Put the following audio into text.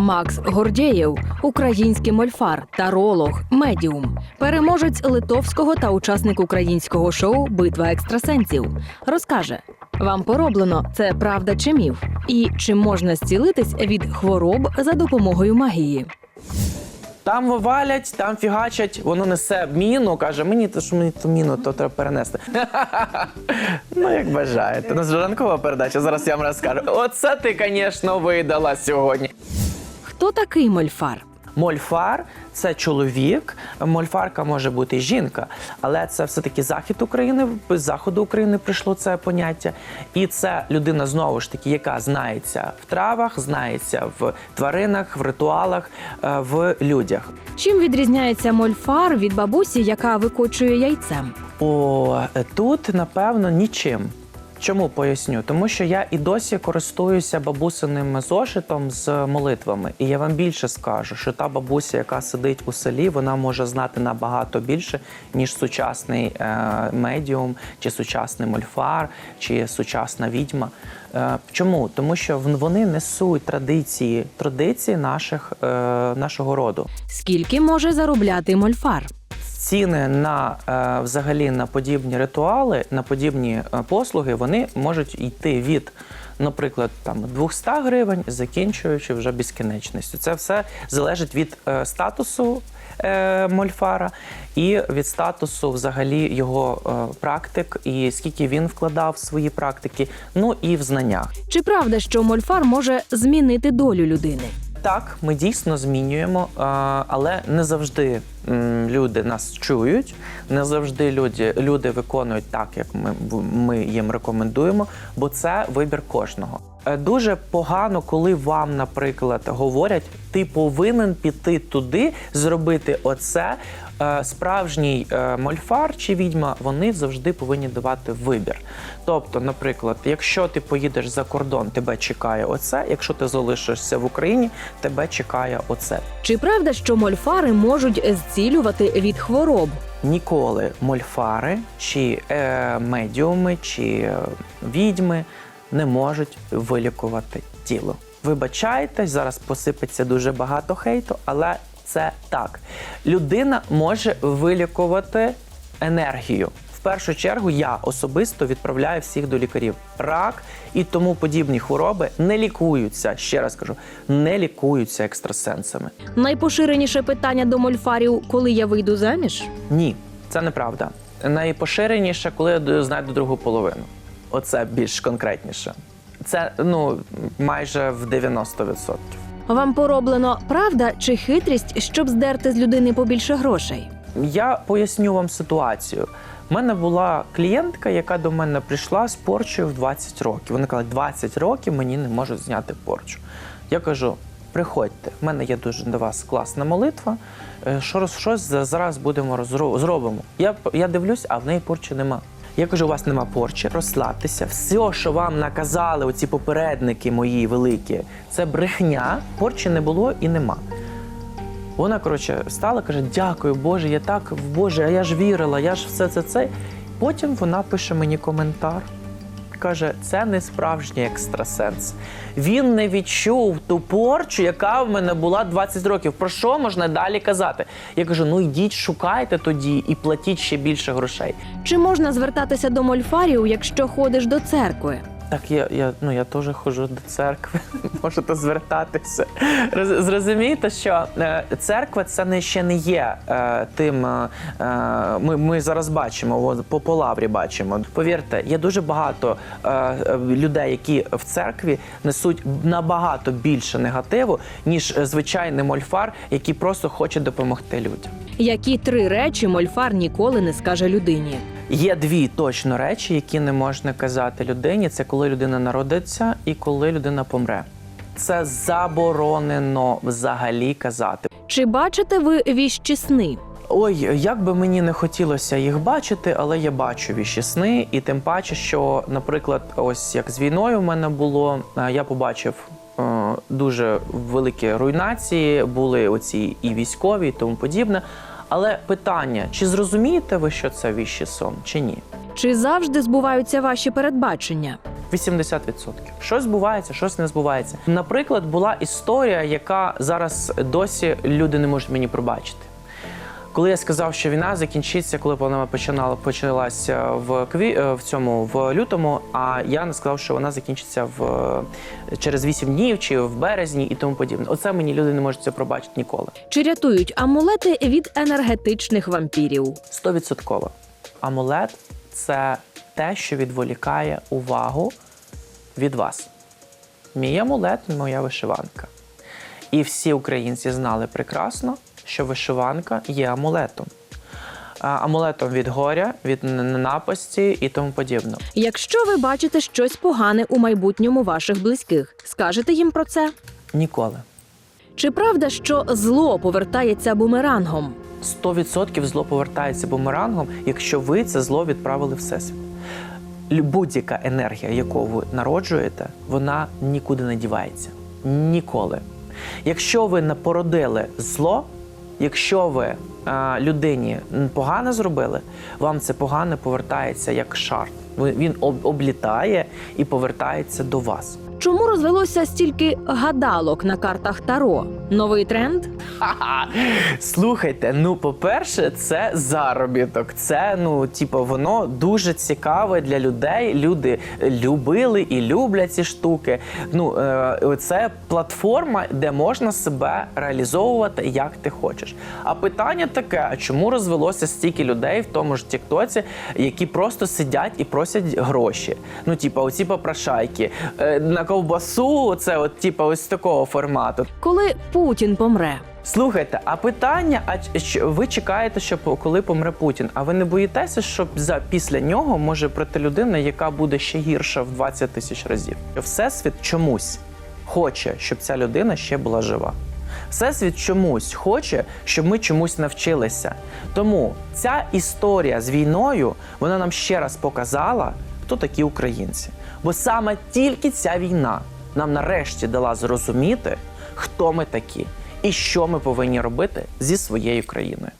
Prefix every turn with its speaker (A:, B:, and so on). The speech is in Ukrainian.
A: Макс Гордєєв, український мольфар, таролог, медіум, переможець литовського та учасник українського шоу Битва екстрасенсів, розкаже. Вам пороблено це правда чи міф? І чи можна зцілитись від хвороб за допомогою магії?
B: Там валять, там фігачать, воно несе міну, каже, мені то що мені ту міну, то треба перенести. ну, як бажаєте. У нас передача, зараз я вам розкажу. Оце ти, звісно, видала сьогодні.
A: Хто такий мольфар?
B: Мольфар це чоловік, мольфарка може бути жінка, але це все-таки захід України, з заходу України прийшло це поняття. І це людина знову ж таки, яка знається в травах, знається в тваринах, в ритуалах, е, в людях.
A: Чим відрізняється мольфар від бабусі, яка викочує яйцем?
B: О, тут напевно нічим. Чому поясню? Тому що я і досі користуюся бабусиним зошитом з молитвами. І я вам більше скажу, що та бабуся, яка сидить у селі, вона може знати набагато більше, ніж сучасний е, медіум, чи сучасний мольфар, чи сучасна відьма. Е, чому? Тому що вони несуть традиції, традиції наших, е, нашого роду.
A: Скільки може заробляти мольфар?
B: Ціни на е, взагалі на подібні ритуали, на подібні е, послуги, вони можуть йти від, наприклад, там 200 гривень, закінчуючи вже безкінечністю. Це все залежить від е, статусу е, мольфара і від статусу взагалі його е, практик, і скільки він вкладав в свої практики, ну і в знаннях.
A: Чи правда, що мольфар може змінити долю людини?
B: Так, ми дійсно змінюємо, але не завжди люди нас чують, не завжди люди, люди виконують так, як ми, ми їм рекомендуємо, бо це вибір кожного. Е, Дуже погано, коли вам, наприклад, говорять, ти повинен піти туди, зробити оце. Е, Справжній е, мольфар чи відьма вони завжди повинні давати вибір. Тобто, наприклад, якщо ти поїдеш за кордон, тебе чекає оце. Якщо ти залишишся в Україні, тебе чекає оце.
A: Чи правда, що мольфари можуть зцілювати від хвороб?
B: Ніколи мольфари чи е, медіуми, чи е, відьми не можуть вилікувати тіло. Вибачайте, зараз посипеться дуже багато хейту, але це так. Людина може вилікувати енергію. В першу чергу я особисто відправляю всіх до лікарів. Рак і тому подібні хвороби не лікуються. Ще раз кажу, не лікуються екстрасенсами.
A: Найпоширеніше питання до мольфарів, коли я вийду заміж?
B: Ні, це неправда. Найпоширеніше, коли я знайду другу половину. Оце більш конкретніше. Це ну майже в 90%.
A: Вам пороблено правда чи хитрість, щоб здерти з людини побільше грошей?
B: Я поясню вам ситуацію. У мене була клієнтка, яка до мене прийшла з порчею в 20 років. Вона каже, 20 років мені не можуть зняти порчу. Я кажу: приходьте, в мене є дуже до вас класна молитва. е, Що щось зараз будемо розро- зробимо. Я, я дивлюсь, а в неї порчі нема. Я кажу, у вас нема порчі, розслабтеся. Все, що вам наказали, оці попередники мої великі, це брехня, порчі не було і нема. Вона, коротше, встала, каже: Дякую, Боже, я так, Боже, а я ж вірила, я ж все це це. Потім вона пише мені коментар. Каже, це не справжній екстрасенс. Він не відчув ту порчу, яка в мене була 20 років. Про що можна далі казати? Я кажу: ну йдіть, шукайте тоді і платіть ще більше грошей.
A: Чи можна звертатися до мольфарів, якщо ходиш до церкви?
B: Так, я, я, ну, я теж ходжу до церкви, можете звертатися. Роз- Зрозумієте, що е, церква це не ще не є е, тим. е, е, ми, ми зараз бачимо, по, по лаврі бачимо. Повірте, є дуже багато е, е, людей, які в церкві несуть набагато більше негативу, ніж звичайний мольфар, який просто хоче допомогти людям.
A: Які три речі мольфар ніколи не скаже людині?
B: Є дві точно речі, які не можна казати людині: це коли людина народиться і коли людина помре. Це заборонено взагалі казати.
A: Чи бачите ви віщі сни?
B: Ой, як би мені не хотілося їх бачити, але я бачу віщі сни, і тим паче, що, наприклад, ось як з війною в мене було, е, я побачив е, дуже великі руйнації, були оці і військові, і тому подібне. Але питання: чи зрозумієте ви, що це віщий сон, чи ні?
A: Чи завжди збуваються ваші передбачення?
B: 80%. Щось збувається, щось не збувається. Наприклад, була історія, яка зараз досі люди не можуть мені пробачити. Коли я сказав, що війна закінчиться, коли вона починала почалася в кві е, в цьому в лютому. А я не сказав, що вона закінчиться в е, через 8 днів чи в березні і тому подібне. Оце мені люди не можуть це пробачити ніколи.
A: Чи рятують амулети від енергетичних вампірів?
B: Стовідсотково. Амулет це те, що відволікає увагу від вас. Мій амулет моя вишиванка. І всі українці знали прекрасно, що вишиванка є амулетом. Амулетом від горя, від ненапасті і тому подібне.
A: Якщо ви бачите щось погане у майбутньому ваших близьких, скажете їм про це?
B: Ніколи.
A: Чи правда, що зло повертається бумерангом?
B: 100% зло повертається бумерангом, якщо ви це зло відправили в всесвіт. Будь-яка енергія, яку ви народжуєте, вона нікуди не дівається. Ніколи. Якщо ви не породили зло, якщо ви а, людині погано зробили, вам це погане повертається як шар. Він облітає і повертається до вас.
A: Чому розвелося стільки гадалок на картах Таро? Новий тренд?
B: Слухайте, ну по-перше, це заробіток. Це ну, типу, воно дуже цікаве для людей. Люди любили і люблять ці штуки. Ну е, це платформа, де можна себе реалізовувати як ти хочеш. А питання таке: а чому розвелося стільки людей в тому ж Тіктоці, які просто сидять і просять гроші? Ну, типу, оці попрошайки е, на ковбасу, це от, типу, ось такого формату.
A: Коли Путін помре?
B: Слухайте, а питання: а ви чекаєте, що коли помре Путін? А ви не боїтеся, що за після нього може прийти людина, яка буде ще гірша в 20 тисяч разів? Всесвіт чомусь хоче, щоб ця людина ще була жива. Всесвіт чомусь хоче, щоб ми чомусь навчилися. Тому ця історія з війною вона нам ще раз показала, хто такі українці. Бо саме тільки ця війна нам нарешті дала зрозуміти, хто ми такі і що ми повинні робити зі своєю країною.